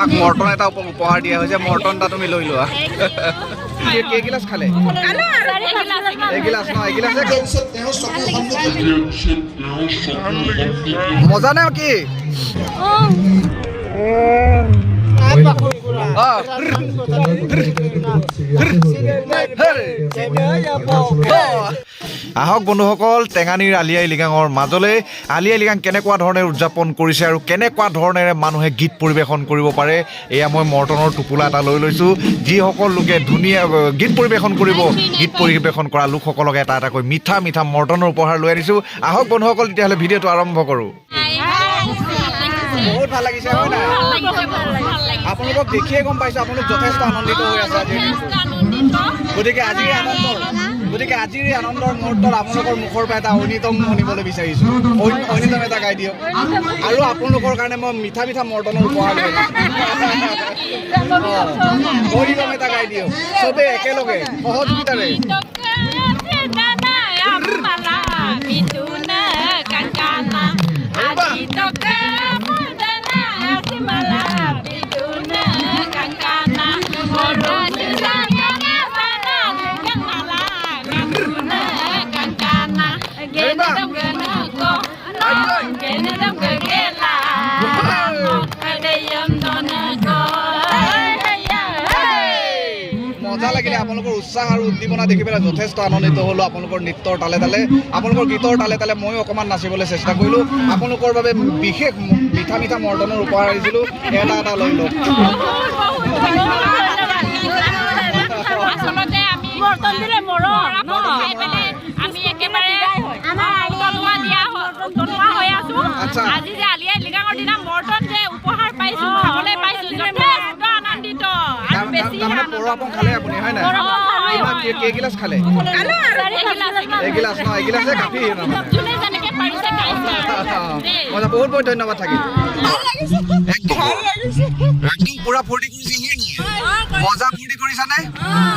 আমাক মৰ্টন এটা উপ- উপহাৰ দিয়া হৈছে মৰ্টন এটা তুমি লৈ লোৱা। কেই- কেইগিলাচ খালে? এগিলাচ ন এগিলাচে মজা নে কি। আহক বন্ধুসকল, টেঙানীৰ আলি আই লৃগাঙৰ মাজলৈ। আলি আই লৃগাং কেনেকুৱা ধৰণে উদযাপন কৰিছে আৰু কেনেকুৱা ধৰণেৰে মানুহে গীত পৰিৱেশন কৰিব পাৰে, এয়া মই মৰ্টনৰ টোপোলা এটা লৈ লৈছোঁ। যিসকল লোকে ধুনীয়া গীত পৰিৱেশন কৰিব, গীত পৰিৱেশন কৰা লোকসকলক এটা এটাকৈ মিঠা মিঠা মৰ্টনৰ উপহাৰ লৈ আনিছোঁ। আহক বন্ধুসকল, তেতিয়াহ'লে ভিডিঅ'টো আৰম্ভ কৰোঁ। বহুত ভালো লাগিছে, হয় নাই? আপোনালোকক দেখিয়ে গম পাইছোঁ আপোনালোক যথেষ্ট আনন্দিত হৈ আছে আজি। গতিকে আজিৰ আনন্দ গতিকে আজিৰ এই আনন্দৰ মুহূৰ্তত আপোনালোকৰ মুখৰ পৰা এটা ঐনিতম শুনিবলৈ বিচাৰিছোঁ। ঐনিতম এটা গাই দিয়ক। আৰু আপোনালোকৰ কাৰণে মই মিঠা মিঠা মৰ্টনৰ উপহাৰ লৈ আহিছোঁ। অ, ঐনিতম এটা গাই দিয়ক। চবেই একেলগে সহযোগিতাৰে মজা আপোনালোকৰ উৎসাহ আৰু উদ্দীপনা দেখি পেলাই যথেষ্ট আনন্দিত হ'লোঁ আপোনালোকৰ নৃত্যৰ তালে তালে। আপোনালোকৰ গীতৰ তালে তালে ময়ো অকণমান নাচিবলৈ চেষ্টা কৰিলোঁ। আপোনালোকৰ বাবে বিশেষ মিঠা মিঠা মৰ্টনৰ উপহাৰ আহিছিলোঁ। এটা এটা লৈ লওক। আমি একেবাৰে আচ্ছা। আজি যে আলিয়াই লিগাঙৰ দিনা মৰ্টন যে উপহাৰ পাইছো পম খালে আপুনি হয় নাই। কিমান কেইগিলাচ খালে। এগিলাচ, ন এগিলাচে কাফি মজা বহুত বহুত ধন্যবাদ থাকিল একদম একদম পুৰা ফূৰ্তি কৰিছে হয় নাই? মজা ফূৰ্তি কৰিছানে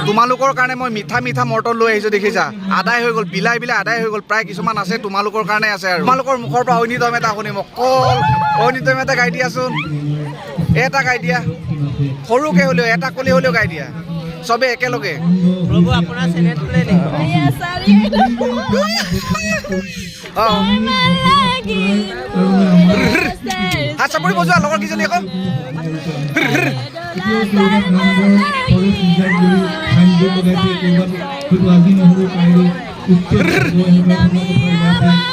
তোমালোকৰ কাৰণে মই মিঠা মিঠা মৰ্টন লৈ আহিছো দেখিছা? আদায় হৈ গ'ল বিলাই বিলাই আদায় হৈ গ'ল প্ৰায় কিছুমান আছে তোমালোকৰ কাৰণে আছে আৰু। তোমালোকৰ মুখৰ পৰা ঐনিতম এটা শুনিম অকল ঐনিতম এটা গাই দিয়াচোন। এটা গাই দিয়া। সৰুকে হ'লেও এটা কলি হ'লেও গাই দিয়া। চবে একেলগে। প্ৰভু আপোনাৰ চেনেল খোলে হাত চাপৰি বজোৱা লগৰ কেইজনী আকৌ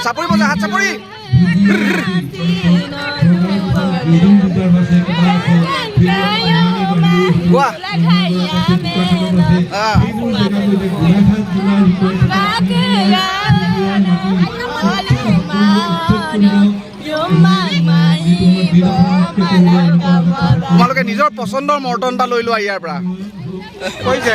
চাপৰি বজোৱা হাত চাপৰি তোমালোকে নিজৰ পচন্দৰ মৰ্টন এটা লৈ লোৱা ইয়াৰ পৰা। কৈছে।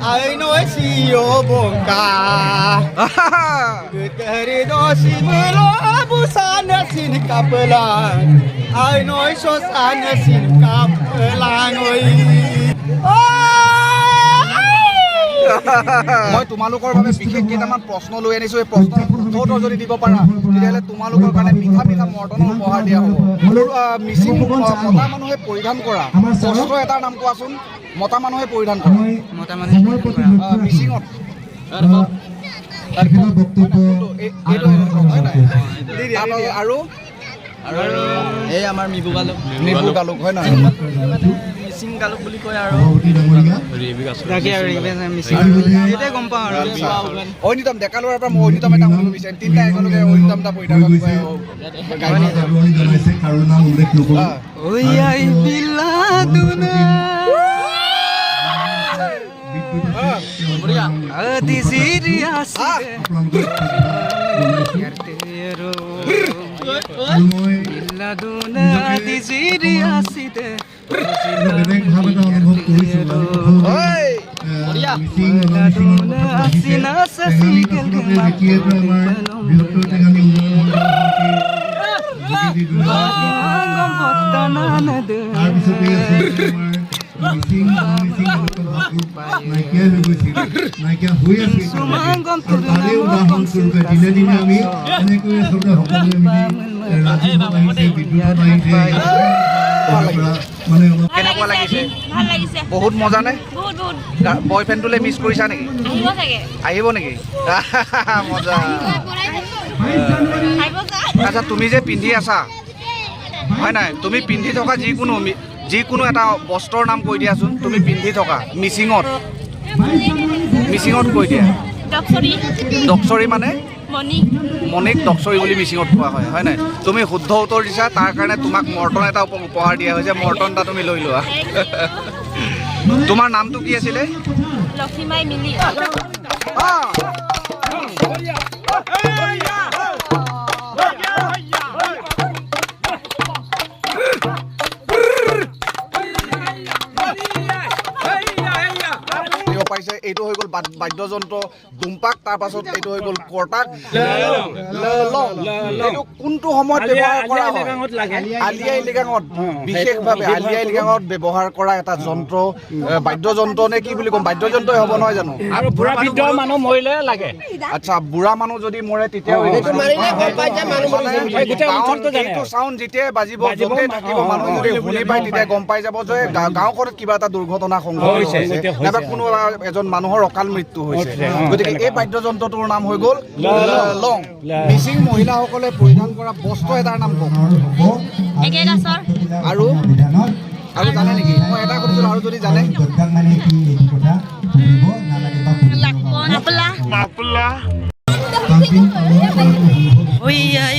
i no es yo boca. Dari dosi melabusana sin kapelan. Ay no I yo sana sin kapelan. Oh. মই তোমালোকৰ বাবে বিশেষ কেইটামান প্ৰশ্ন লৈ আনিছো। এই প্ৰশ্নৰ উত্তৰ যদি দিব পাৰা তেতিয়াহ'লে তোমালোকৰ কাৰণে মিঠা মিঠা মৰ্টনৰ উপহাৰ দিয়া হ'ব। মিচিং মতা মানুহে পৰিধান কৰা বস্ত্ৰ এটাৰ নাম কোৱাচোন। মতা মানুহে পৰিধান কৰা। আহ, মিচিঙত। কোনটো? আৰু এই আমাৰ মিবু গালুক। নিবু গালুক। হয় নহয়? মিচিং গালুক বুলি কয় আৰু। সেইটোৱে গম পাওঁ আৰু। ঐনিতম ডেকা ল'ৰাৰ পৰা মই ঐনিতম এটা শুনিব বিচাৰিম। তিনিটা একেলগে ঐনিতম এটা দুনা। আহ, আদি সিরিয়াস আহ। আৰু তাৰপিছতে আছে আমাৰ মিচিং মিচিং নাইকিয়া হৈ গৈছিল নাইকিয়া হৈ আছে আৰু তাৰে দিনে দিনে আমি এনেকৈ আচলতে সকলোৱে মিলি কেনেকুৱা লাগিছে বহুত মজা নে বয়ফ্ৰেণ্ডটোলৈ মিছ কৰিছা নেকি? আহিব নেকি? মজা। আচ্ছা তুমি যে পিন্ধি আছা হয় নাই? তুমি পিন্ধি থকা যিকোনো যিকোনো এটা বস্ত্ৰৰ নাম কৈ দিয়াচোন। তুমি পিন্ধি থকা মিচিঙত মিচিঙত কৈ দিয়া। ডক্সৰী মানে? মণিক ডক্সৰী বুলি মিচিঙত কোৱা হয় হয় নাই তুমি শুদ্ধ উত্তৰ দিছা তাৰ কাৰণে তোমাক মৰ্টন এটা উপহাৰ দিয়া হৈছে মৰ্টন এটা তুমি লৈ লোৱা তোমাৰ নামটো কি আছিলে লক্ষীমাই মিলি এইটো হৈ গ'ল বাদ- বাদ্যযন্ত্ৰ দুম্পাক তাৰ পাছত এইটো হৈ গ'ল কৰ্তাক। লং। এইটো কোনটো সময়ত ব্যৱহাৰ কৰা হয়? আলি আই লৃগাঙত বিশেষভাৱে আলি আই লৃগাঙত ব্যৱহাৰ কৰা এটা যন্ত্ৰ বাদ্যযন্ত্ৰ নে কি বুলি ক'ম বাদ্যযন্ত্ৰই হ'ব নহয় জানো? আচ্ছা বুঢ়া মানুহ যদি মৰে তেতিয়া আৰু। চাউণ্ড যেতিয়াই বাজিব বাজিব, য'তেই থাকিব মানুহ যদি শুনি পায় তেতিয়া গম পাই যাব যে গাঁওখনত কিবা এটা দুৰ্ঘটনা সংঘটিত হৈছে, হৈছে। হৈছে। নাইবা কোনো এজন মানুহৰ অকাল মৃত্যু হৈছে। হৈছে, গতিকে এই বাদ্যযন্ত্ৰটোৰ নাম হৈ গ'ল লং মিচিং মহিলাসকলে পৰিধান কৰা বস্ত্ৰ এটাৰ নাম কওক আৰু আৰু জানে নেকি? মই এটা সুধিছিলোঁ আৰু যদি জানে? লাকন আপলা Oyai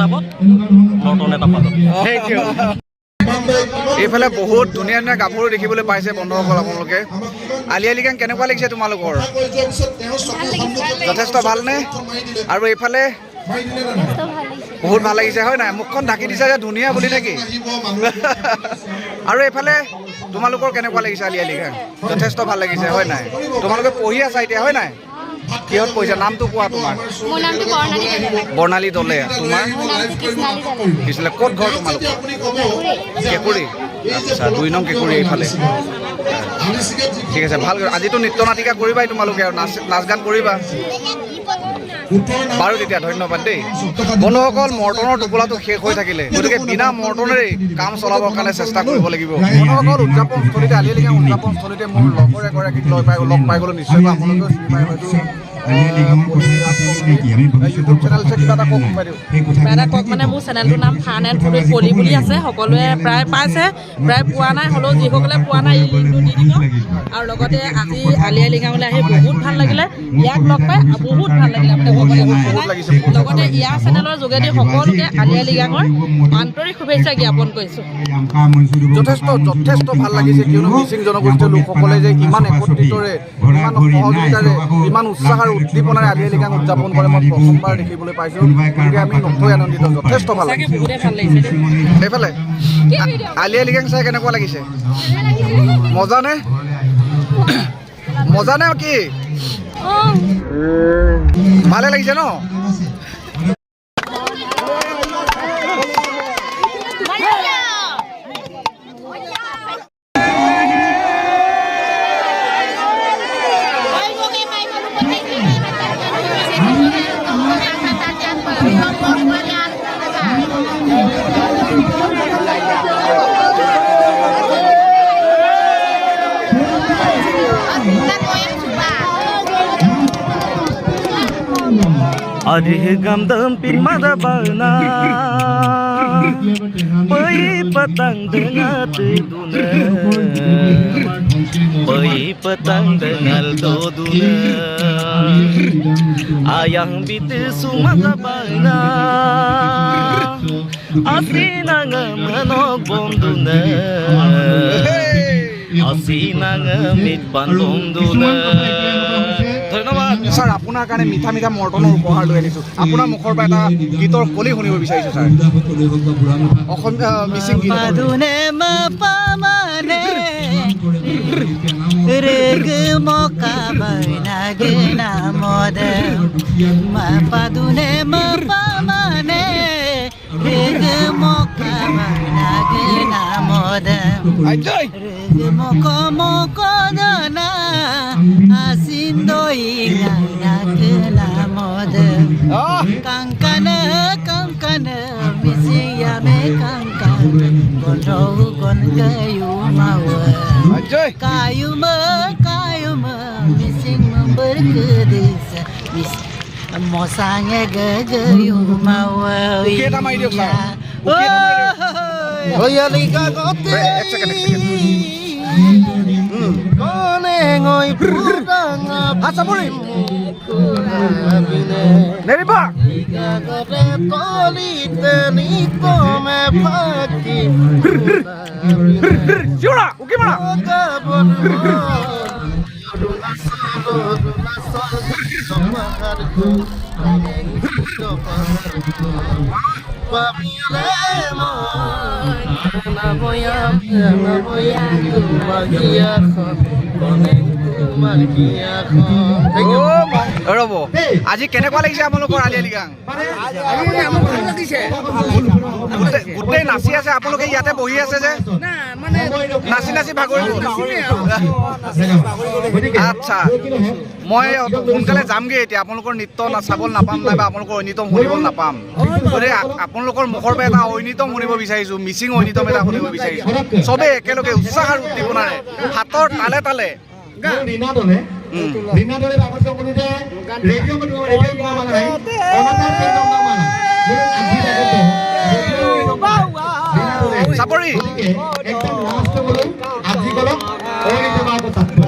হিচাপত মৰ্টন এটা পালোঁ এইফালে বহুত ধুনীয়া ধুনীয়া গাভৰু দেখিবলৈ পাইছে বন্ধুসকল আপোনালোকে। আলি আই লৃগাং কেনেকুৱা লাগিছে তোমালোকৰ? যথেষ্ট ভালনে? আৰু এইফালে? বহুত ভালো লাগিছে হয় নাই? মুখখন ঢাকি দিছা যে ধুনীয়া বুলি নেকি? আৰু এইফালে তোমালোকৰ কেনেকুৱা লাগিছে আলি আই লৃগাং? যথেষ্ট ভালো লাগিছে হয় নাই? তোমালোকে পঢ়ি আছা এতিয়া হয় নাই? কিহত পঢ়িছা নামটো কোৱা তোমাৰ? মোৰ নামটো বৰ্ণালী বৰ্ণালী দলে। তোমাৰ? মোৰ কৃষ্ণালী দলে। ক'ত ঘৰ তোমালোকৰ? কেঁকুৰি। আচ্ছা দুই নং কেঁকুৰি এইফালে। ঠিক আছে। ভালো আজিতো নৃত্য নাটিকা কৰিবাই তোমালোকে আৰু নাচ নাচ গান কৰিবা। বাৰু তেতিয়া ধন্যবাদ দেই। বন্ধুসকল, মৰ্টনৰ টোপোলাটো শেষ হৈ থাকিলে। গতিকে বিনা মৰ্টনেৰেই কাম চলাবৰ কাৰণে চেষ্টা কৰিব লাগিব। বন্ধুসকল, উদযাপনস্থলীতে, আলি আলিগাং উদযাপন মোৰ লগৰ এগৰাকীক লগ পাই লগ পাই গ'লো। নিশ্চয় আপোনালোকেও চিনি পাই হয়তো। মানে মোৰ চেনেলটোৰ নাম ফান এণ্ড ফুড পলি বুলি আছে সকলোৱে প্ৰায় পাইছে প্ৰায় পোৱা নাই হ'লেও যিসকলে পোৱা নাই এই লিংকটো দি দিব আৰু লগতে আজি আলি আই লৃগাঙলৈ আহি বহুত ভালো লাগিলে। ইয়াক লগ পাই বহুত ভালো লাগিলে লগতে। ইয়াৰ চেনেলৰ যোগেদি সকলোকে আলি আই লৃগাঙৰ আন্তৰিক শুভেচ্ছা জ্ঞাপন কৰিছোঁ। যথেষ্ট যথেষ্ট ভালো লাগিছে কিয়নো মিচিং জনগোষ্ঠীয় লোকসকলে যে ইমান একত্ৰিতৰে ইমান সহযোগিতাৰে ইমান উৎসাহ উদ্দীপনাৰে আই লৃগাং উদযাপন কৰে, মই প্ৰথমবাৰ দেখিবলৈ পাইছোঁ। গতিকে আমি নথৈ আনন্দিত, যথেষ্ট ভালো সঁচাকৈ লাগিছে। বহুতেই ভালো লাগিছে দেই এইফালে আ- আলি আই লৃগাং চাই কেনেকুৱা লাগিছে? মজা নে মজা নে কি? ভালে লাগিছে ন? Adih gamdam pin mada bana, payi patang dengat dunia, payi patang dengal do dunia, ayang bit sumada bana, asinang menok bondunia. ধন্যবাদ। ছাৰ আপোনাৰ কাৰণে মিঠা মিঠা মৰ্টনৰ উপহাৰ লৈ আনিছোঁ আপোনাৰ মুখৰ পৰা এটা গীতৰ কলি শুনিব বিচাৰিছোঁ ছাৰ অসমীয়া মিচিং গীত Mosang e ge ge yu ma wa. Uketa mai diok sa. Uketa mai diok. Ma, mising berkedis. Mis mosangnya gagayu mawa. Uki এটা মাৰি দিয়ক, ছাৰ। Oh, উকি দিয়ক। oh, ya lika kote. এক ছেকেণ্ড, এক ছেকেণ্ড। Kone ৰ'ব আজি কেনেকুৱা লাগিছে আপোনালোকৰ আলি গাং গোটেই- নাচি আছে, আপোনালোকে ইয়াতে বহি আছে যে? নাচি নাচি ভাগৰি আচ্ছা মই সোনকালে যামগৈ এতিয়া। আপোনালোকৰ নৃত্য চাবলৈ নাপাম নাইবা আপোনালোকৰ ঐনিতম শুনিব নাপাম। গতিকে আপোনালোকৰ মুখৰ পৰা এটা ঐনিতম শুনিব বিচাৰিছোঁ, মিচিং ঐনিতম এটা শুনিব বিচাৰিছোঁ। চবেই একেলগে উৎসাহ আৰু উদ্দীপনাৰে, হাতৰ তালে তালে রিনাদলে রিনাদলে বাবদ কোনিতে রেডিও রেডিও কোনা মানা নাই কেন্দ্র না মানা আজি লাগতে চাপৰি একদম লাষ্ট বলো আজি গলো ওই যে মাটো তাত্ত্ব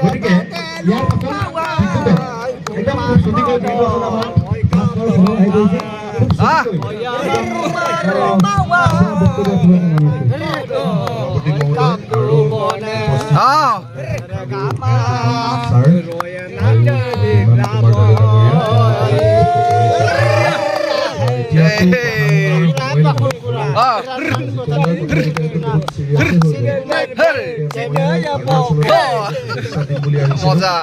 গতিকে ইয়াৰ পাছত একদম খুব সুন্দৰ ভিডিও আছে সহ আহি মজা